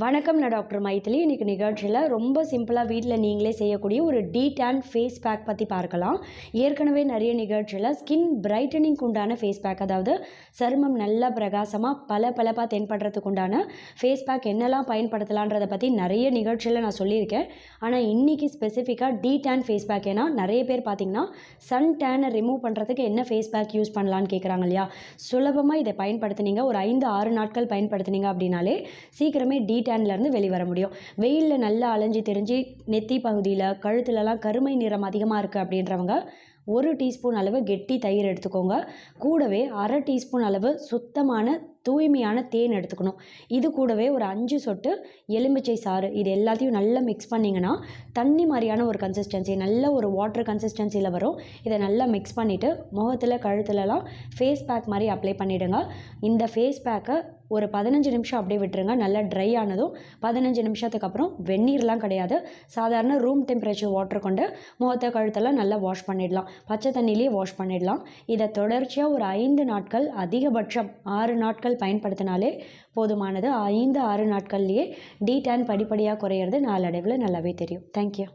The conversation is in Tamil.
வணக்கம் நான் டாக்டர் மைத்திலி. இன்றைக்கி நிகழ்ச்சியில் ரொம்ப சிம்பிளாக வீட்டில் நீங்களே செய்யக்கூடிய ஒரு டீ டேன் ஃபேஸ் பேக் பற்றி பார்க்கலாம். ஏற்கனவே நிறைய நிகழ்ச்சியில் ஸ்கின் பிரைட்டனிங்க்கு உண்டான ஃபேஸ் பேக் அதாவது சருமம் நல்லா பிரகாசமாக பல பலப்பாக தென்படுறதுக்கு உண்டான ஃபேஸ் பேக் என்னெல்லாம் பயன்படுத்தலான்றதை பற்றி நிறைய நிகழ்ச்சியில் நான் சொல்லியிருக்கேன். ஆனால் இன்றைக்கி ஸ்பெசிஃபிக்காக டீ டேன் ஃபேஸ் பேக் ஏன்னா நிறைய பேர் பார்த்திங்கன்னா சன் டேனை ரிமூவ் பண்ணுறதுக்கு என்ன ஃபேஸ் பேக் யூஸ் பண்ணலான்னு கேட்குறாங்க இல்லையா? சுலபமாக இதை பயன்படுத்துனீங்க. ஒரு ஐந்து ஆறு நாட்கள் பயன்படுத்துனீங்க அப்படின்னாலே சீக்கிரமே டி டேன்லேருந்து வெளிவர முடியும். வெயிலில் நல்லா அலைஞ்சு தெரிஞ்சு நெத்தி பகுதியில் கழுத்துலலாம் கருமை நிறம் அதிகமாக இருக்குது அப்படின்றவங்க ஒரு டீஸ்பூன் அளவு கெட்டி தயிர் எடுத்துக்கோங்க. கூடவே அரை டீஸ்பூன் அளவு சுத்தமான தூய்மையான தேன் எடுத்துக்கணும். இது கூடவே ஒரு அஞ்சு சொட்டு எலுமிச்சை சாறு. இது எல்லாத்தையும் நல்லா மிக்ஸ் பண்ணிங்கன்னா தண்ணி மாதிரியான ஒரு கன்சிஸ்டன்சி நல்ல ஒரு வாட்டர் கன்சிஸ்டன்சியில் வரும். இதை நல்லா மிக்ஸ் பண்ணிவிட்டு முகத்தில் கழுத்துலலாம் ஃபேஸ் பேக் மாதிரி அப்ளை பண்ணிவிடுங்க இந்த ஃபேஸ் பேக்கை ஒரு பதினஞ்சு நிமிஷம் அப்படியே விட்டுருங்க. நல்லா ட்ரை ஆனதும் பதினஞ்சு நிமிஷத்துக்கு அப்புறம் வெந்நீர்லாம் கிடையாது. சாதாரண ரூம் டெம்பரேச்சர் வாட்டர் கொண்டு முகத்தை கழுத்தெல்லாம் நல்லா வாஷ் பண்ணிடலாம். பச்சை தண்ணியிலே வாஷ் பண்ணிடலாம். இதை தொடர்ச்சியாக ஒரு ஐந்து நாட்கள் அதிகபட்சம் ஆறு நாட்கள் பயன்படுத்தினாலே போதுமானது. ஐந்து ஆறு நாட்கள்லேயே டி டேன் படிப்படியாக குறையிறது நாளடைவில் நல்லாவே தெரியும். தேங்க்யூ